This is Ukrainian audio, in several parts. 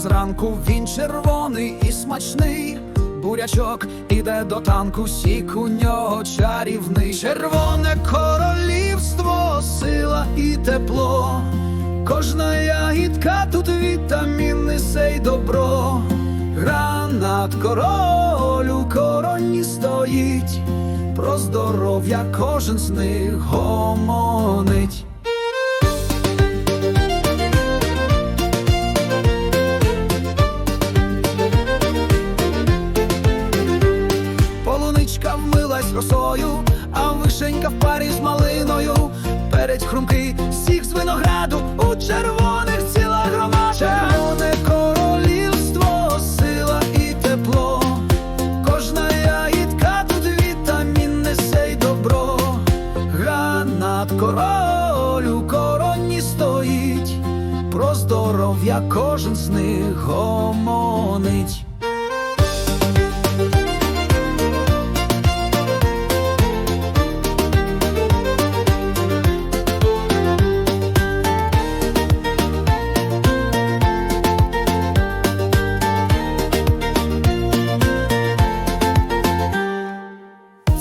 зранку, він червоний і смачний. Бурячок іде до танку, сік у нього чарівний. Червоне королівство, сила і тепло. Кожна ягідка тут вітамін несе й добро. Гранат король у короні стоїть, про здоров'я кожен з них гомонить. Росою, а вишенька в парі з малиною. Перець хрумкий, сік з винограду, у червоних ціла громада. Червоне королівство, сила і тепло. Кожна ягідка тут вітамін несе й добро. Гранат король у короні стоїть. Про здоров'я кожен з них гомонить.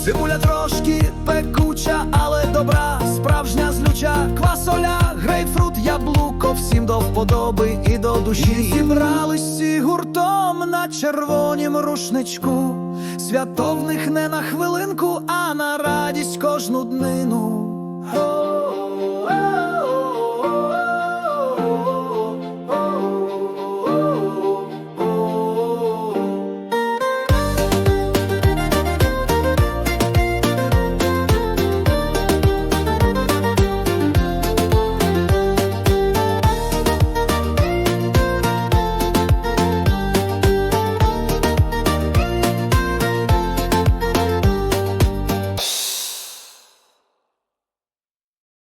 Цибуля трошки пекуча, але добра, справжня злюча, квасоля, грейпфрут, яблуко, всім до вподоби і до душі. І зібрались всі гуртом на червонім рушничку. Свято в них не на хвилинку, а на радість кожну днину.